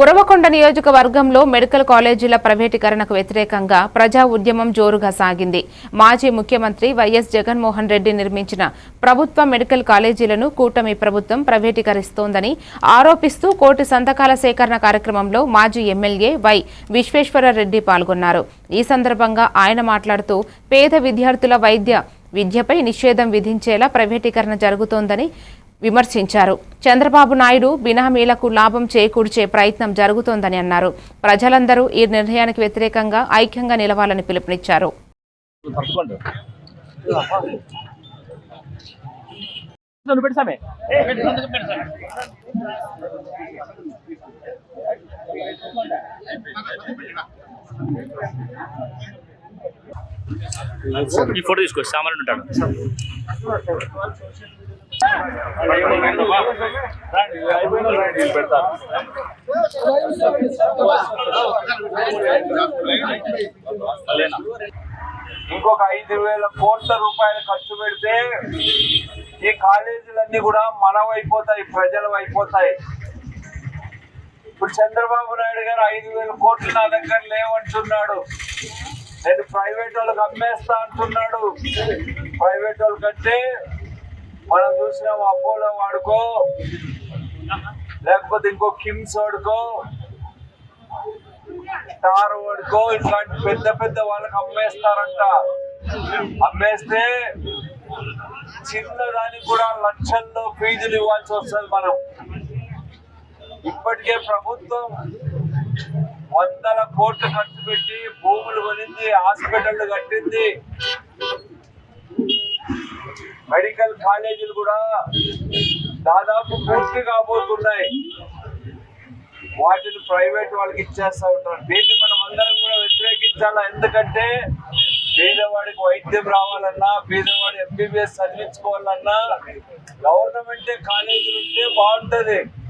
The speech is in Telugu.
ఉరవకొండ నియోజకవర్గంలో మెడికల్ కాలేజీల ప్రైవేటీకరణకు వ్యతిరేకంగా ప్రజా ఉద్యమం జోరుగా సాగింది. మాజీ ముఖ్యమంత్రి వైఎస్ జగన్మోహన్ రెడ్డి నిర్మించిన ప్రభుత్వ మెడికల్ కాలేజీలను కూటమి ప్రభుత్వం ప్రైవేటీకరిస్తోందని ఆరోపిస్తూ కోటి సంతకాల సేకరణ కార్యక్రమంలో మాజీ ఎమ్మెల్యే వై విశ్వేశ్వరరెడ్డి పాల్గొన్నారు. ఈ సందర్భంగా ఆయన మాట్లాడుతూ పేద విద్యార్థుల వైద్య విద్యపై నిషేధం విధించేలా ప్రైవేటీకరణ జరుగుతోందని విమర్శించారు. చంద్రబాబు నాయుడు బినామీలకు లాభం చేకూర్చే ప్రయత్నం జరుగుతోందని అన్నారు. ప్రజలందరూ ఈ నిర్ణయానికి వ్యతిరేకంగా ఐక్యంగా నిలవాలని పిలుపునిచ్చారు. ఈ ఫోటో తీసుకో సామాన్లు ఉంటాడు. ఇంకొక ఐదు వేల కోట్ల రూపాయలు ఖర్చు పెడితే ఈ కాలేజీలన్నీ కూడా మనవైపోతాయి ప్రజలు అయిపోతాయి ఇప్పుడు చంద్రబాబు నాయుడు గారు ఐదు వేల కోట్లు నా దగ్గర లేవంటున్నాడు. నేను ప్రైవేట్ వాళ్ళకి అమ్మేస్తా అంటున్నాడు. ప్రైవేట్ వాళ్ళ కంటే మనం చూసినాం అపోలో వాడుకో లేకపోతే ఇంకో కిమ్స్ వాడుకో స్టార్ వాడుకో ఇట్లాంటి పెద్ద పెద్ద వాళ్ళకి అమ్మేస్తారంట. అమ్మేస్తే చిన్న దానికి కూడా లక్షల్లో ఫీజులు ఇవ్వాల్సి వస్తుంది మనం. ఇప్పటికే ప్రభుత్వం వందల కోట్లు ఖర్చు పెట్టి భూములు కొనింది హాస్పిటల్ కట్టింది. మెడికల్ కాలేజీలు కూడా దాదాపు పూర్తి కాబోతున్నాయి. వాటిని ప్రైవేట్ వాళ్ళకి ఇచ్చేస్తా ఉంటారు. దీన్ని మనం అందరం కూడా వ్యతిరేకించాలా? ఎందుకంటే పేదవాడికి వైద్యం రావాలన్నా పేదవాడు ఎంబీబీఎస్ చదివించుకోవాలన్నా గవర్నమెంటే కాలేజీలు ఉంటే బాగుంటుంది.